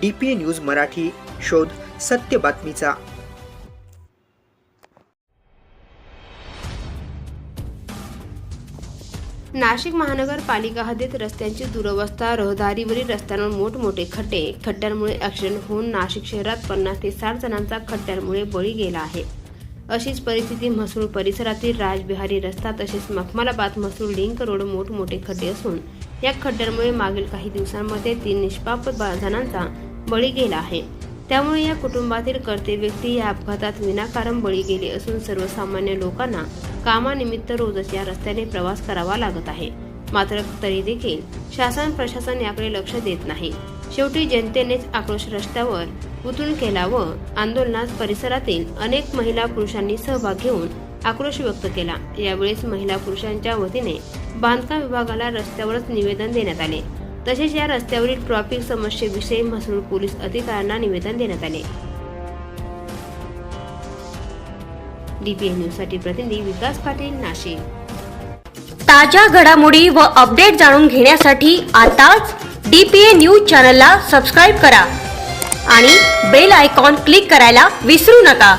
D P news Marathi शोध सत्य बातमीचा. नाशिक महानगरपालिका हद्दीत रस्त्यांची दुरवस्था रहदारीवरील रस्त्यांवर मोठमोठे खड्डे खड्ड्यांमुळे ॲक्सिडेंट होऊन नाशिक शहरात पन्नास ते साठ जणांचा खड्ड्यांमुळे बळी गेला आहे. अशीच परिस्थिती म्हसरूळ परिसरातील राजबिहारी रस्ता तसेच मखमालाबाद म्हसरूळ लिंक रोड मोठमोठे खड्डे असून या खड्ड्यांमुळे मागील काही दिवसांमध्ये तीन निष्पाप जणांचा बळी गेला आहे. त्यामुळे या कुटुंबातील कर्ते व्यक्ती या अपघातात विनाकारण बळी गेले असून सर्वसामान्य लोकांना कामानिमित्त रोजच या रस्त्याने प्रवास करावा लागत आहे. मात्र तरी देखील शासन प्रशासन याकडे लक्ष देत नाही. शेवटी जनतेनेच आक्रोश रस्त्यावर उतरून केला व आंदोलनात परिसरातील अनेक महिला पुरुषांनी सहभाग घेऊन आक्रोश व्यक्त केला. यावेळेस महिला पुरुषांच्या वतीने बांधकाम विभागाला रस्त्यावरच निवेदन देण्यात आले. तसेच या रस्त्यावरील ट्रॅफिक समस्येविषयी म्हसरूळ पोलीस अधिकाऱ्यांना निवेदन देण्यात आले. डीपीएन न्यूज प्रतिनिधी विकास पाटील नाशिक. ताज्या घडामोडी व अपडेट जाणून घेण्यासाठी आताच डी पी ए न्यूज चॅनलला सबस्क्राईब करा आणि बेल आयकॉन क्लिक करायला विसरू नका.